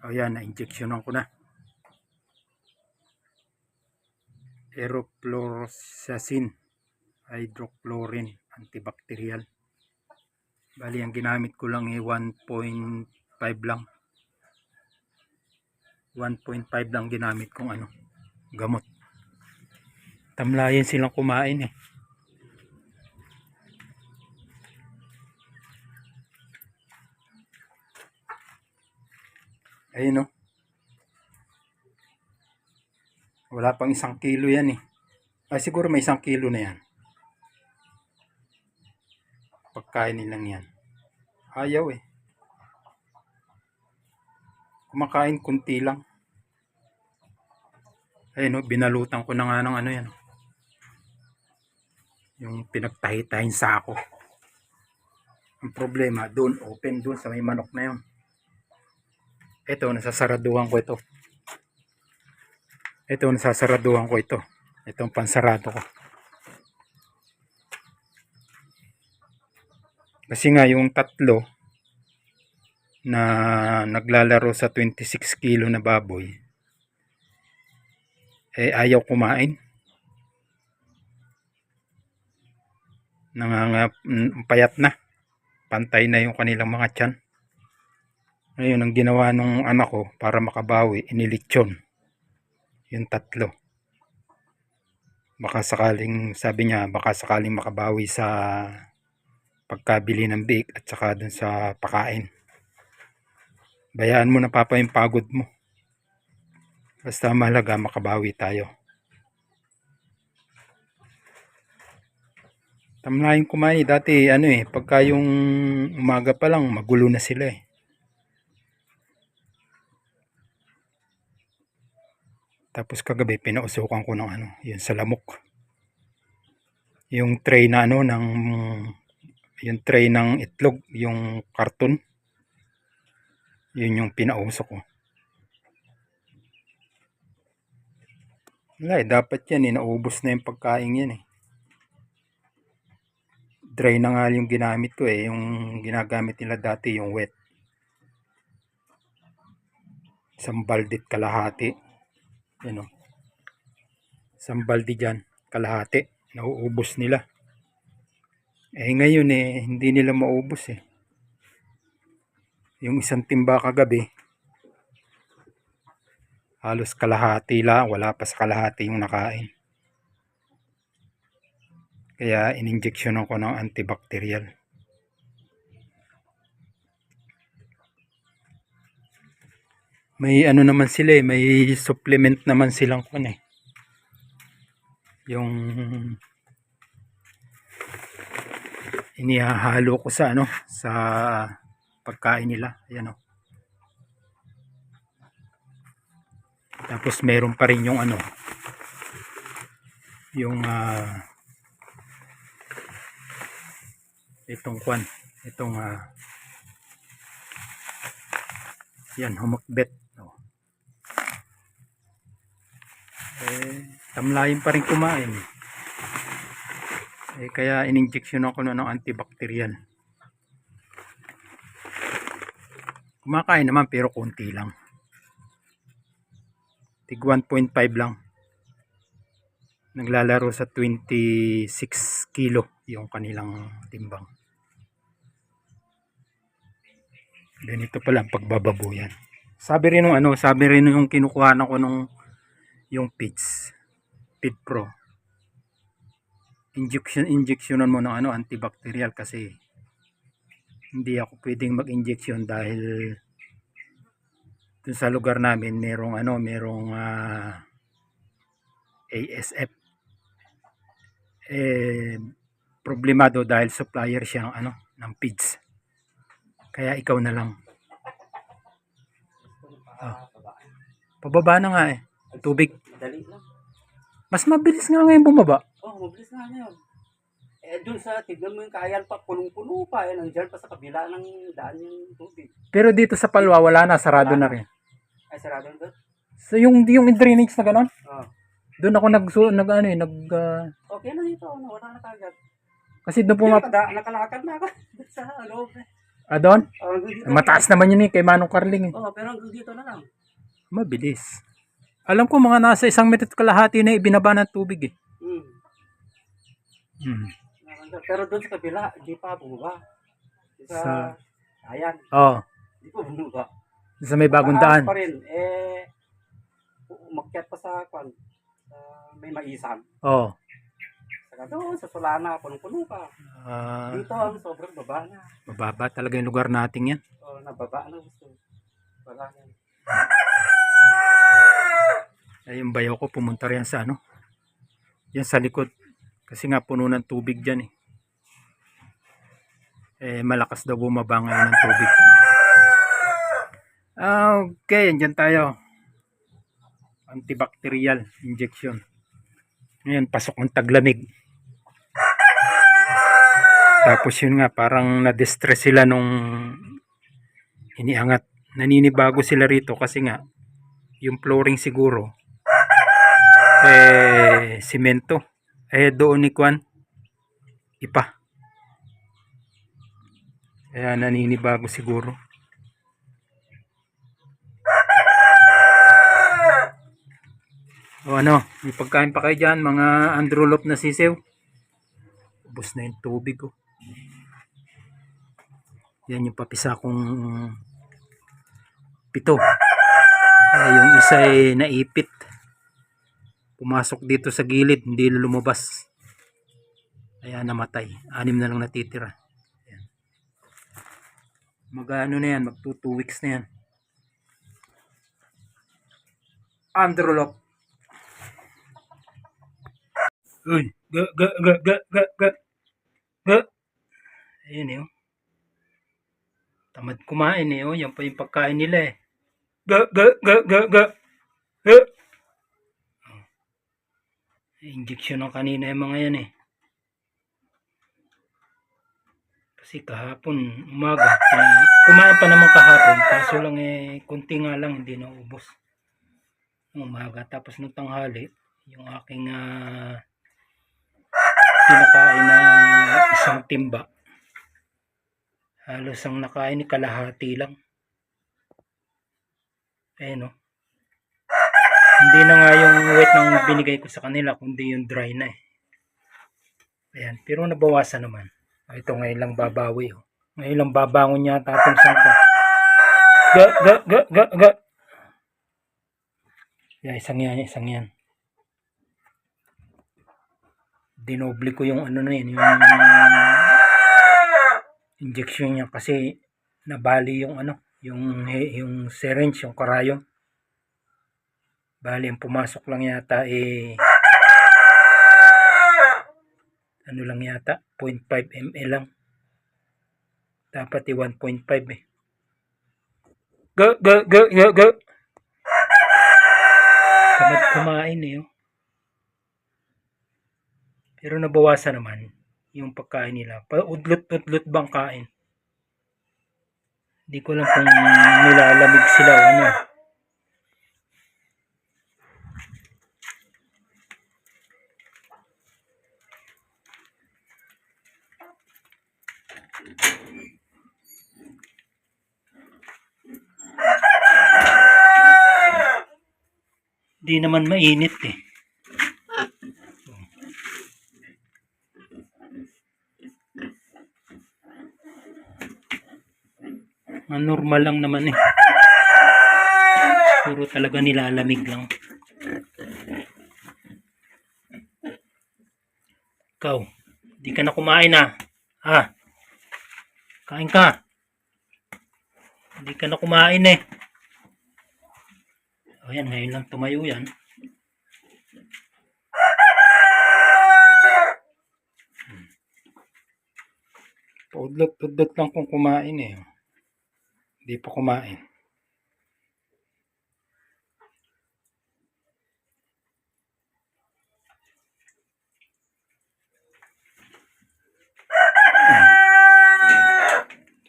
O yan, na-injectionan ko na. Aeroploxacin, hydrochlorine, antibacterial. Bali, ang ginamit ko lang ay 1.5 lang. 1.5 lang ginamit kong ano, gamot. Tamlayan silang kumain eh. Ayun o. Wala pang isang kilo yan eh. Ay siguro may isang kilo na yan. Pagkain nilang yan. Ayaw eh. Kumakain kunti lang. Ayun o, binalutan ko na nga ng ano yan. Yung pinagtahi-tahin sako. Ang problema, doon, open doon sa may manok na yun. Ito, nasasaraduhan ko ito. Ito, nasasaraduhan ko ito. Itong pansarado ko. Kasi nga yung tatlo na naglalaro sa 26 kilo na baboy eh ayaw kumain. Nangangap, mm, na. Pantay na yung kanilang mga tiyan. Ngayon, ang ginawa nung anak ko para makabawi, inilitsyon. Yung tatlo. Baka sakaling, sabi niya, baka sakaling makabawi sa pagkabili ng biik at saka dun sa pakain. Bayaan mo na papa yung pagod mo. Basta mahalaga makabawi tayo. Tamlayin kumain. Dati ano eh, pagka yung umaga pa lang, magulo na sila eh. Tapos kagabi, pinausukan ko ng ano, yun sa lamok. Yung tray na ano, ng, yung tray ng itlog, yung karton. Yun yung pinausok ko. Wala eh, dapat yan eh, naubos na yung pagkain yan eh. Dry na nga yung ginamit ko eh, yung ginagamit nila dati, yung wet. Isang baldit kalahati. Yan o. Isang dyan, kalahati. Nauubos nila. Eh ngayon eh, hindi nila maubos eh. Yung isang timba kagabi, halos kalahati lang, wala pa sa kalahati yung nakain. Kaya ininjeksyonan ko ng antibacterial. May ano naman sila eh, may supplement naman silang kun eh. Yung inihahalo ko sa ano, sa pagkain nila. Ayan o. Tapos meron pa rin yung ano, yung ah, itong kwan, itong ah, yan, humakbet. Oh. Eh, tamlayin pa rin kumain. Eh, kaya ininjeksyon ako na ng antibacterial. Kumakain naman pero konti lang. Tig 1.5 lang. Naglalaro sa 26 kilo yung kanilang timbang. Ganito pala ang pagbababoyan. Sabi rin nung ano, sabi rin nung kinukuha ko nung yung pits, Pit Pro. Injection injectionan mo ng ano antibacterial kasi hindi ako pwedeng mag-injection dahil dun sa lugar namin merong ano, merong ah, ASF. Eh problemado dahil supplier siyang ano ng pigs. Kaya ikaw na lang. Ah. Pababa na nga eh. Tubig. Dali lang. Mas mabilis nga ngayon bumaba. Oh, mabilis na ngayon. Eh, dun sa, tignan mo yung kayan pa, punong-puno pa. Eh, nandiyan pa sa kabila ng daan yung tubig. Pero dito sa Palwa wala na, sarado na rin. Ay, sarado na doon? So yung yung drainage na ganon, Oh. doon ako nag nag ano eh, nag ah, Okay na dito, ano, wala na kagad. kasi doon Puma- pumap Nakada, nakalakad na ako sa loob. eh. Ah, doon? Oh. Mataas naman yun eh, kay Manong Carling eh. Oo, pero hanggang dito na lang. Mabilis. Alam ko mga nasa isang minute kalahati na ibinaba ng tubig eh. Hmm. Nakakanda. Pero doon sa kabila, hindi pa bumaba. Sa, Sa- ayan, Oo. hindi pa bumaba. sa may bagong daan. pa rin. Eh, umakyat pa sa, kwan, sa may maisan. Oo. Saka doon, sa Solana, punong-puno pa. Ah, Dito, ang sobrang baba na. mababa talaga yung lugar natin yan. O, nababa na gusto. Wala na. Ay, yung bayaw ko pumunta rin sa ano. Yan sa likod. Kasi nga puno ng tubig dyan eh. Eh, malakas daw bumaba ngayon ng tubig. Ah, Okay, andyan tayo. Antibacterial injection. Ngayon, pasok ng taglamig. Tapos yun nga, parang na-distress sila nung iniangat. Naninibago sila rito kasi nga, yung flooring siguro, eh, simento. Eh, doon ni Kwan, ipa. Kaya naninibago siguro. O ano, may pagkain pa kayo dyan, mga androlop na sisew. Ubus na yung tubig ko. Yan yung papisa kong pito. Eh, yung isa ay naipit. Pumasok dito sa gilid, hindi na lumabas. Kaya namatay. Anim na lang natitira. Yan. Mag-ano na yan, mag 2 weeks na yan. Androlop. Uy, ga, ga, ga, ga, ga, ga, ga. Ayun eh, oh. Tamad kumain eh, oh. Yan pa yung pagkain nila eh. Ga, ga, ga, ga, ga. Ga. Injection ng kanina yung mga yan eh. Kasi kahapon, umaga, kumain pa naman kahapon, kaso lang eh, kunti nga lang, hindi na ubos. Umaga, tapos nung tanghali, yung aking ah, pinakain ng isang timba. Halos ang nakain kalahati lang. Eh no. Hindi na nga yung wet ng binigay ko sa kanila, kundi yung dry na eh. Ayan, pero nabawasan naman. Ah, Ito ngayon lang babawi. Oh. Ngayon lang babangon yata itong sangka. Ga, ga, ga, ga, ga. Yeah, isang yan, isang yan. Dinoble ko yung ano na yun, yung injection niya kasi nabali yung ano, yung yung syringe, yung karayom. Bali, ang pumasok lang yata eh ano lang yata 0.5 ml lang. Dapat eh 1.5 eh. Go go go go go. Tamad kumain eh oh. pero nabawasan naman yung pagkain nila. Paudlot-udlot bang kain? Hindi ko lang kung nilalamig sila o ano Di naman mainit eh. Normal lang naman eh. Puro talaga nilalamig lang. Ikaw, di ka na kumain ah. Ha? Kain ka. Hindi ka na kumain eh. O yan, ngayon lang tumayo yan. Paudlot-udlot lang kung kumain eh. Hindi pa kumain.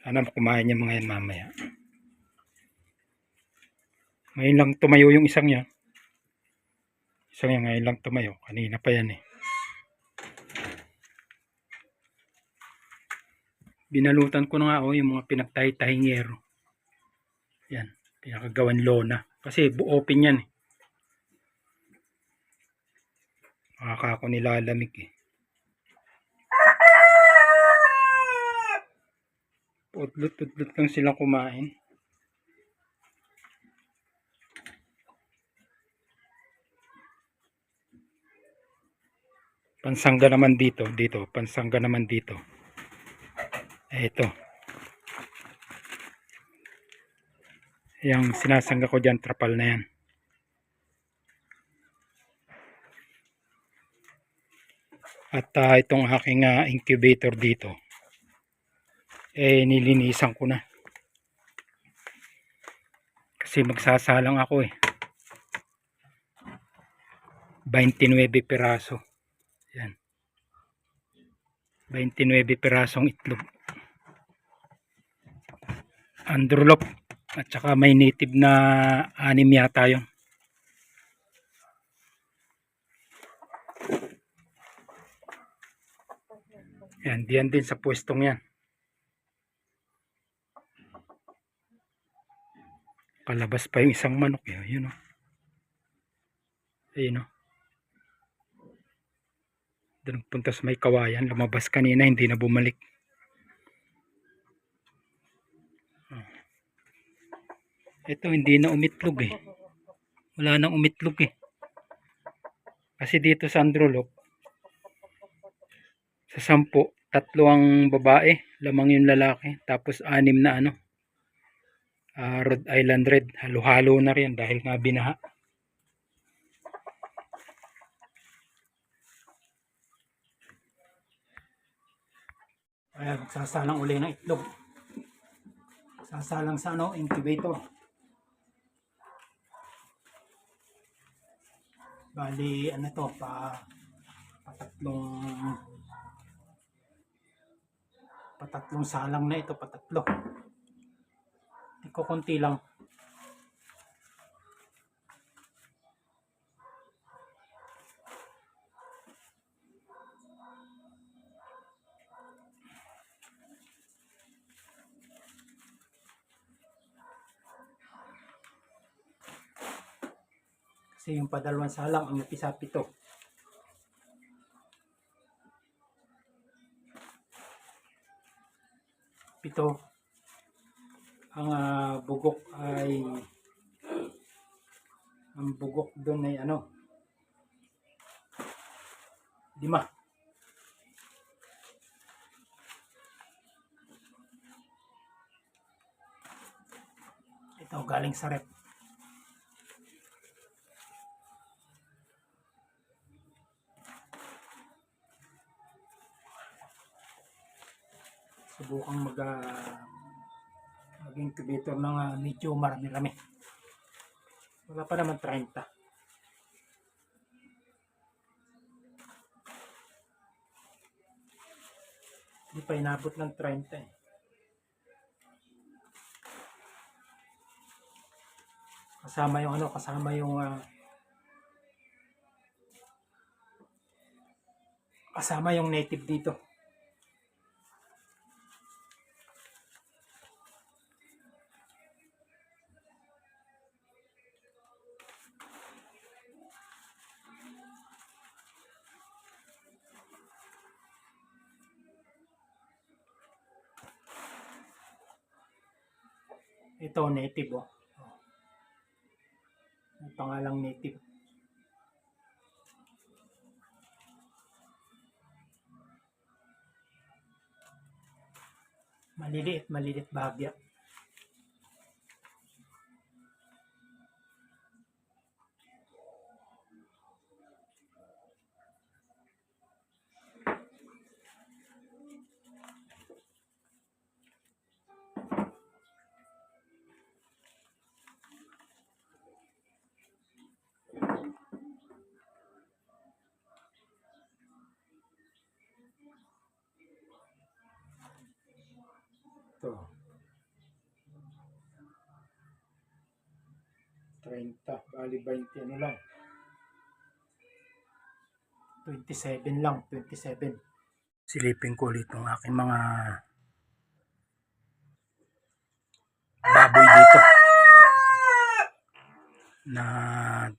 Sana kumain niya mga yan mamaya. Ngayon lang tumayo yung isang yan. Isang yan ngayon lang tumayo. Kanina pa yan eh. Binalutan ko na nga oh, yung mga pinagtahi-tahingero. Yan, pinakagawan lona. Kasi open yan eh. Makaka ako nilalamig eh. Udlot-udlot lang silang kumain. Pansangga naman dito, dito, pansangga naman dito. Ito. Yung sinasangga ko dyan, trapal na yan. At ah, itong aking ah, incubator dito, eh nilinisan ko na. Kasi magsasalang ako eh. 29 piraso. Yan. 29 pirasong itlog. Androlop. At saka may native na anim yata yun. Yan, diyan din sa pwestong yan. Kalabas pa yung isang manok yun. Yun o. Ayun o. Doon punta sa may kawayan. Lumabas kanina, hindi na bumalik. Oh. Ito, hindi na umitlog eh. Wala nang umitlog eh. Kasi dito sa Androlop, sa sampu, tatlo ang babae, lamang yung lalaki, tapos anim na ano, ah, Rhode Island Red, halo-halo na rin dahil nga binaha. Kaya magsasalang uli ng itlog. Sasalang sa ano, incubator. Bali, ano to, pa patatlong patatlong salang na ito, patatlo. Iko konti lang. Kasi yung padalawang salang ang napisa pito. Pito. Ang ah, bugok ay ang bugok doon ay ano lima. Ito galing sa rep. subukang mag uh, mag-incubator ng uh, medyo marami-rami. Wala pa naman 30. Hindi pa inabot ng 30 eh. Kasama yung ano, kasama yung ah, kasama yung native dito. Ito, native oh. Ang pangalang native. Maliliit, maliliit bahagya. 30. Bali 20 ano lang. 27 lang. 27. Silipin ko ulit ng aking mga baboy dito na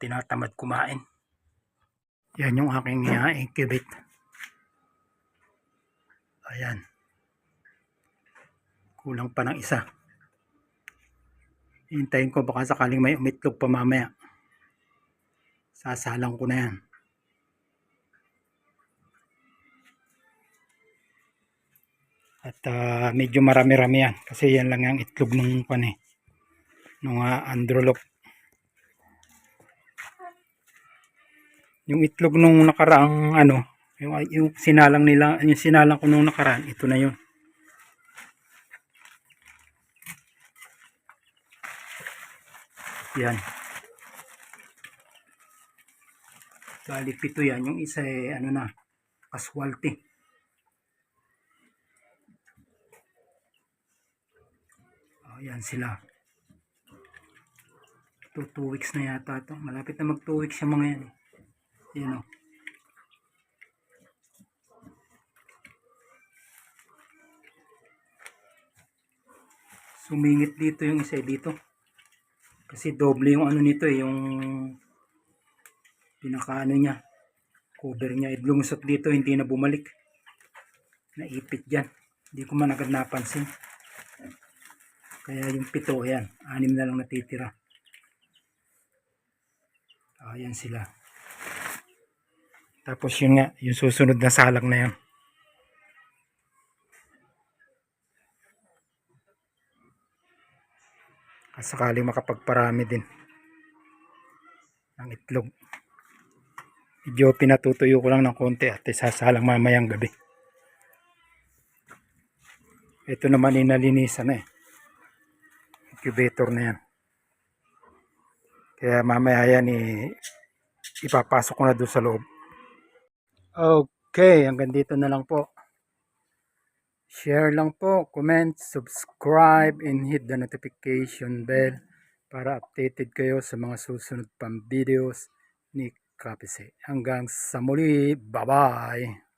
tinatamad kumain. Yan yung aking uh, incubate. Ayan. Kulang pa ng isa. Hintayin ko baka sakaling may umitlog pa mamaya. Sasalang ko na yan. At ah, medyo marami-rami yan. Kasi yan lang yung itlog nung pan eh. Nung uh, androlop. Yung itlog nung nakaraang ano, yung, yung sinalang nila, yung sinalang ko nung nakaraan, ito na yun. Yan. Bali pito yan. Yung isa eh, ano na, casualty. Oh, yan sila. 2 two weeks na yata to. Malapit na mag 2 weeks yung mga yan. eh. Yan o. Sumingit dito yung isa eh, dito. Kasi doble yung ano nito eh, yung pinaka ano niya. Cover niya. Eh, lumusot dito, hindi na bumalik. Naipit dyan. Hindi ko man agad napansin. Kaya yung pito, ayan. Anim na lang natitira. Ayan sila. Tapos yun nga, yung susunod na salang na yun. Kasakaling makapagparami din ng itlog. Medyo pinatutuyo ko lang ng konti at isasalang mamayang gabi. Ito naman inalinisan na eh. Incubator na yan. Kaya mamaya yan eh, ipapasok ko na doon sa loob. Okay, hanggang dito na lang po. Share lang po, comment, subscribe, and hit the notification bell para updated kayo sa mga susunod pang videos ni Kapise. Hanggang sa muli, bye-bye!